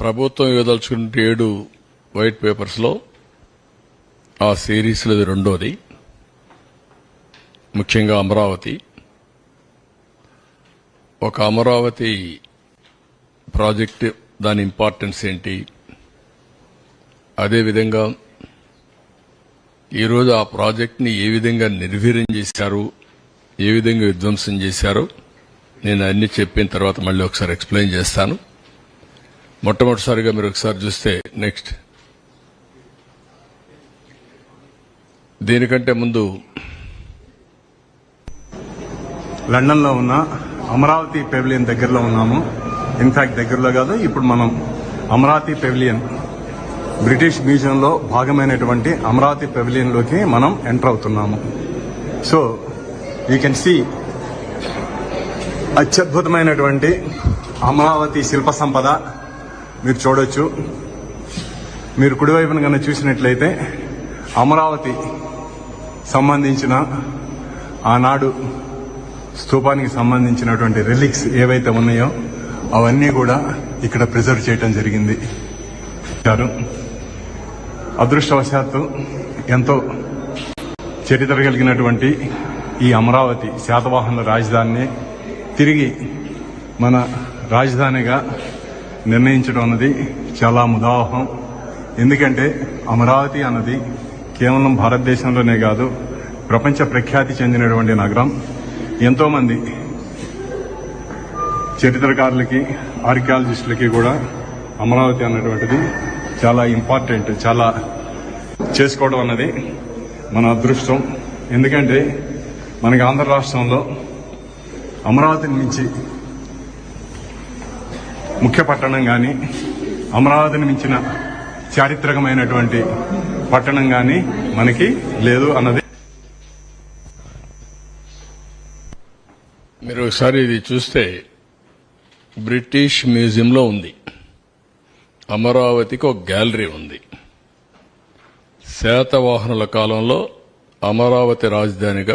ప్రభుత్వం ఇవ్వదలుచుకున్న ఏడు వైట్ పేపర్స్లో ఆ సిరీస్లో ఇది రెండోది ముఖ్యంగా అమరావతి. ఒక అమరావతి ప్రాజెక్ట్ దాని ఇంపార్టెన్స్ ఏంటి? అదేవిధంగా ఈరోజు ఆ ప్రాజెక్ట్ని ఏ విధంగా నిర్వీర్యం చేశారు? ఏ విధంగా విధ్వంసం చేశారు? నేను అన్ని చెప్పిన తర్వాత మళ్ళీ ఒకసారి ఎక్స్ప్లెయిన్ చేస్తాను. మొట్టమొదటిసారిగా మీరు ఒకసారి చూస్తే నెక్స్ట్. దీనికంటే ముందు లండన్లో ఉన్న అమరావతి పెవిలియన్ దగ్గరలో ఉన్నాము. ఇన్ఫాక్ట్ దగ్గరలో కాదు ఇప్పుడు మనం అమరావతి పెవిలియన్ బ్రిటిష్ మ్యూజియంలో భాగమైనటువంటి అమరావతి పెవిలియన్లోకి మనం ఎంటర్ అవుతున్నాము. సో యూ కెన్ సీ అత్యద్భుతమైనటువంటి అమరావతి శిల్ప సంపద మీరు చూడొచ్చు. మీరు కుడివైపున కన్నా చూసినట్లయితే అమరావతి సంబంధించిన ఆనాడు స్థూపానికి సంబంధించినటువంటి రిలిక్స్ ఏవైతే ఉన్నాయో అవన్నీ కూడా ఇక్కడ ప్రిజర్వ్ చేయటం జరిగింది. గారు అదృష్టవశాత్తు ఎంతో చరిత్ర కలిగినటువంటి ఈ అమరావతి శాతవాహనుల రాజధానిని తిరిగి మన రాజధానిగా నిర్ణయించడం అన్నది చాలా ముదావహం ఎందుకంటే అమరావతి అన్నది కేవలం భారతదేశంలోనే కాదు ప్రపంచ ప్రఖ్యాతి చెందినటువంటి నగరం. ఎంతోమంది చరిత్రకారులకి ఆర్కియాలజిస్టులకి కూడా అమరావతి అన్నటువంటిది చాలా ఇంపార్టెంట్ చాలా చేసుకోవడం అన్నది మన అదృష్టం. ఎందుకంటే మనకి ఆంధ్ర రాష్ట్రంలో అమరావతిని మించి ముఖ్య పట్టణం కానీ అమరావతిని మించిన చారిత్రకమైనటువంటి పట్టణం కానీ మనకి లేదు అన్నది. మీరు ఒకసారి ఇది చూస్తే బ్రిటిష్ మ్యూజియంలో ఉంది. అమరావతికి ఒక గ్యాలరీ ఉంది. శాతవాహనుల కాలంలో అమరావతి రాజధానిగా